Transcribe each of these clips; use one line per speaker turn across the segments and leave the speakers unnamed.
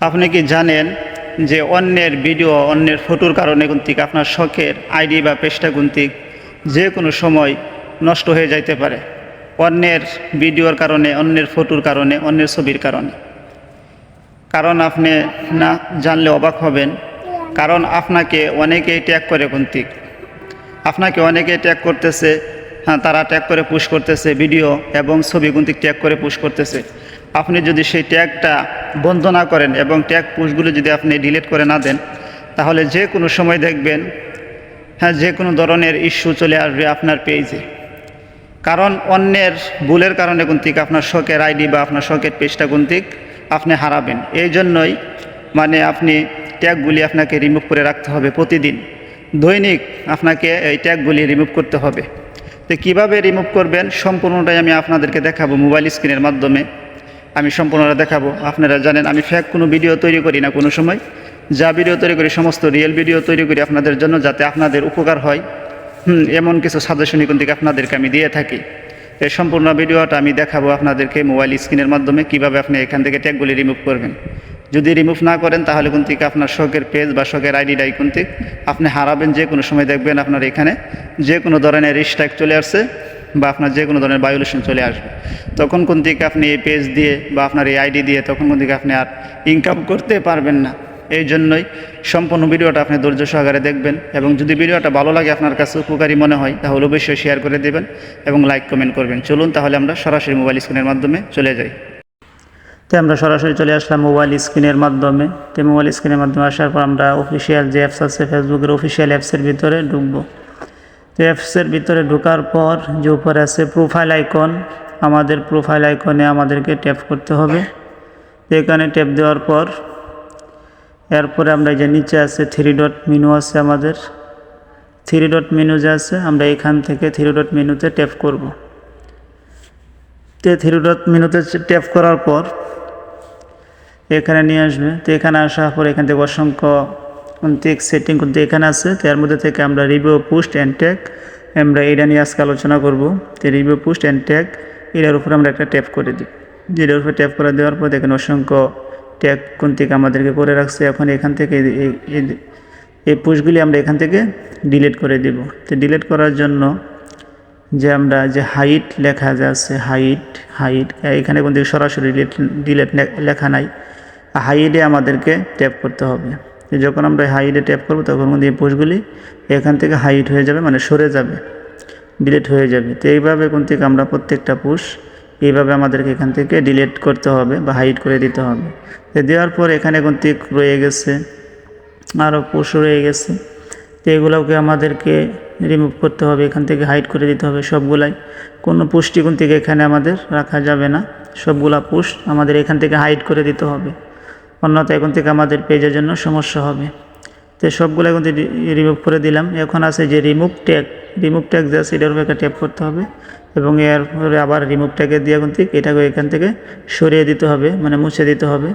আপনি কি জানেন যে অন্যের ভিডিও, অন্যের ফটোর কারণে কিন্তু আপনার শখের আইডি বা পেজটা কিন্তু যে কোনো সময় নষ্ট হয়ে যাইতে পারে? অন্যের ভিডিওর কারণে, অন্যের ফটোর কারণে, অন্যের ছবির কারণে। কারণ আপনি না জানলে অবাক হবেন। কারণ আপনাকে অনেকেই ট্যাগ করে কুন্তিক আপনাকে অনেকে ট্যাগ করতেছে হ্যাঁ তারা ট্যাগ করে পুশ করতেছে ভিডিও এবং ছবি কুন্তিক ট্যাগ করে পুশ করতেছে। আপনি যদি সেই ট্যাগটা বন্ধ না করেন এবং ট্যাগ পুশগুলো যদি আপনি ডিলিট করে না দেন, তাহলে যে কোনো সময় দেখবেন হ্যাঁ যে কোনো ধরনের ইস্যু চলে আসবে আপনার পেজে কারণ অন্যের ভুলের কারণে কুন্তিক আপনার শখের আইডি বা আপনার শখের পেজটা কুন্তিক আপনি হারাবেন। এই জন্যই মানে আপনি ট্যাগগুলি আপনাকে রিমুভ করে রাখতে হবে প্রতিদিন। দৈনিক আপনাকে এই ট্যাগগুলি রিমুভ করতে হবে। তো কীভাবে রিমুভ করবেন, সম্পূর্ণটাই আমি আপনাদেরকে দেখাবো মোবাইল স্ক্রিনের মাধ্যমে। আমি সম্পূর্ণটা দেখাবো। আপনারা জানেন আমি ফ্যাক কোনো ভিডিও তৈরি করি না কোনো সময়। যা ভিডিও তৈরি করি সমস্ত রিয়েল ভিডিও তৈরি করি আপনাদের জন্য যাতে আপনাদের উপকার হয়। হুম, এমন কিছু সাজেশনই কিন্তু আপনাদেরকে আমি দিয়ে থাকি। এই সম্পূর্ণ ভিডিওটা আমি দেখাবো আপনাদেরকে মোবাইল স্ক্রিনের মাধ্যমে কীভাবে আপনি এখান থেকে ট্যাগগুলি রিমুভ করবেন। যদি রিমুভ না করেন তাহলে কিন্তু আপনার শখের পেজ বা শখের আইডিটাই কিন্তু আপনি হারাবেন যে কোনো সময় দেখবেন আপনার এখানে। যে কোনো ধরনের রিস্ট্রাইক চলে আসছে। বা আপনার যে কোনো ধরনের বায়োলেশন চলে আসবে। তখন কোন থেকে আপনি এই পেজ দিয়ে বা আপনার এই আইডি দিয়ে তখন কোন থেকে আপনি আর ইনকাম করতে পারবেন না। এই জন্যই সম্পূর্ণ ভিডিওটা আপনি ধৈর্য সহকারে দেখবেন এবং যদি ভিডিওটা ভালো লাগে আপনার কাছে উপকারী মনে হয়, তাহলে অবশ্যই শেয়ার করে দেবেন এবং লাইক কমেন্ট করবেন। চলুন তাহলে আমরা সরাসরি মোবাইল স্ক্রিনের মাধ্যমে চলে যাই। তো আমরা সরাসরি চলে আসলাম মোবাইল স্ক্রিনের মাধ্যমে। তো মোবাইল স্ক্রিনের মাধ্যমে আসার পর আমরা অফিসিয়াল যে অ্যাপস আছে ফেসবুকের অফিসিয়াল অ্যাপসের ভিতরে ঢুকবো। তো অ্যাপসের ভিতরে ঢোকার পর যে উপরে আছে প্রোফাইল আইকন আমাদের প্রোফাইল আইকনে আমাদেরকে ট্যাপ করতে হবে। এখানে ট্যাপ দেওয়ার পর, এরপরে আমরা যে নিচে আছে থ্রি ডট মেনু আছে আমাদের। থ্রি ডট মেনু যে আছে, আমরা এখান থেকে থ্রি ডট মেনুতে ট্যাপ করব। তো থ্রি ডট মেনুতে ট্যাপ করার পর, এখানে নিয়ে আসবে। তো এখানে আসার পর এখান থেকে অসংখ্য কন্টেক সেটিং কিন্তু এখানে আছে, তো এর মধ্যে থেকে আমরা রিভিউ পোস্ট অ্যান্ড ট্যাগ আমরা এটা নিয়ে আজকে আলোচনা করব। তো রিভিউ পোস্ট অ্যান্ড ট্যাগ এটার উপর আমরা একটা ট্যাপ করে দিই। যেটার উপরে ট্যাপ করে দেওয়ার পর দেখেন অসংখ্য ট্যাগ কোন থেকে আমাদেরকে করে রাখছে। এখন এখান থেকে এই- পোস্টগুলি আমরা এখান থেকে ডিলিট করে দিব। তো ডিলিট করার জন্য যে আমরা যে হাইট লেখা যে আছে হাইট হাইট এখানে কিন্তু সরাসরি ডিলেট লেখা নাই। হাইটে আমাদেরকে ট্যাপ করতে হবে। যখন আমরা হাইডে ট্যাপ করব, তখন কিন্তু এই পোস্টগুলি এখান থেকে হাইট হয়ে যাবে মানে সরে যাবে, ডিলিট হয়ে যাবে। তো এইভাবে কোন থেকে আমরা প্রত্যেকটা পুশ এইভাবে আমাদেরকে এখান থেকে ডিলিট করতে হবে বা হাইড করে দিতে হবে। তো দেওয়ার পর এখানে কোন থেকে রয়ে গেছে, আরও পুশ রয়ে গেছে, তো এগুলোকে আমাদেরকে রিমুভ করতে হবে, এখান থেকে হাইড করে দিতে হবে সবগুলাই। কোনো পুষ্টিগুণ থেকে এখানে আমাদের রাখা যাবে না, সবগুলা পুশ আমাদের এখান থেকে হাইড করে দিতে হবে। অন্যথা এখন থেকে আমাদের পেজের জন্য সমস্যা হবে। তো সবগুলো এখন রিমুভ করে দিলাম। এখন আছে যে রিমুভ ট্যাগ রিমুভ ট্যাগ যা আছে এটার একটা ট্যাপ করতে হবে এবং এরপরে আবার রিমুভ ট্যাগে দিয়ে এখন থেকে এটাকে এখান থেকে সরিয়ে দিতে হবে মানে মুছে দিতে হবে।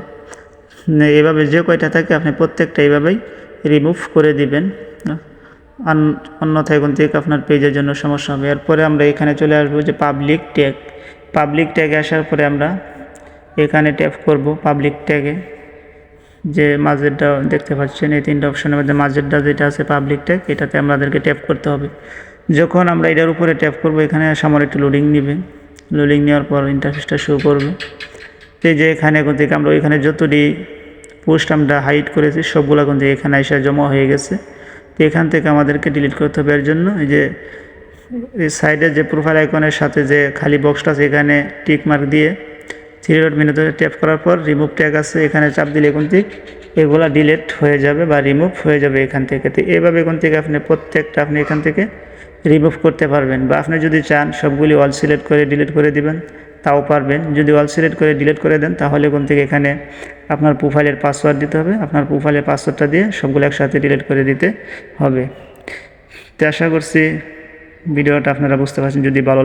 এভাবে যে কয়টা থাকে আপনি প্রত্যেকটা এইভাবেই রিমুভ করে দিবেন। অন্যথায় এখন থেকে আপনার পেজের জন্য সমস্যা হবে। এরপরে আমরা এখানে চলে আসব যে পাবলিক ট্যাগ পাবলিক ট্যাগে আসার পরে আমরা এখানে ট্যাপ করব পাবলিক ট্যাগে যে মাঝেরটা দেখতে পাচ্ছেন, এই তিনটা অপশনের মধ্যে মাঝেরটা যেটা আছে পাবলিক ট্যাগ এটাতে আমাদেরকে ট্যাপ করতে হবে। যখন আমরা এটার উপরে ট্যাপ করব, এখানে সামনে একটু লোডিং নেবে। লোডিং নেওয়ার পর ইন্টারফেসটা শো করবে। তো এই যে এখানে এখন থেকে আমরা ওইখানে যতটি পোস্ট আমরা হাইড করেছি, সবগুলো কিন্তু এখানে এসে জমা হয়ে গেছে। তো এখান থেকে আমাদেরকে ডিলিট করতে হবে। এর জন্য এই যে সাইডের যে প্রোফাইল আইকনের সাথে যে খালি বক্সটা আছে, এখানে টিক মার্ক দিয়ে থ্রি ডট মেনুতে ট্যাপ করার পর রিমুভ ট্যাগ আছে, এখানে চাপ দিলে এখন থেকে এগুলো ডিলেট হয়ে যাবে বা রিমুভ হয়ে যাবে এখান থেকে। তো এভাবে এখান থেকে আপনি প্রত্যেকটা আপনি এখান থেকে রিমুভ করতে পারবেন বা আপনি যদি চান সবগুলি অল সিলেক্ট করে ডিলিট করে দিবেন, তাও পারবেন। যদি অল সিলেক্ট করে ডিলিট করে দেন, তাহলে কোন থেকে এখানে আপনার প্রোফাইলের পাসওয়ার্ড দিতে হবে। আপনার প্রোফাইলের পাসওয়ার্ডটা দিয়ে সবগুলো একসাথে ডিলিট করে দিতে হবে। তো আশা করছি ভিডিওটা আপনারা বুঝতে পারছেন। যদি ভালো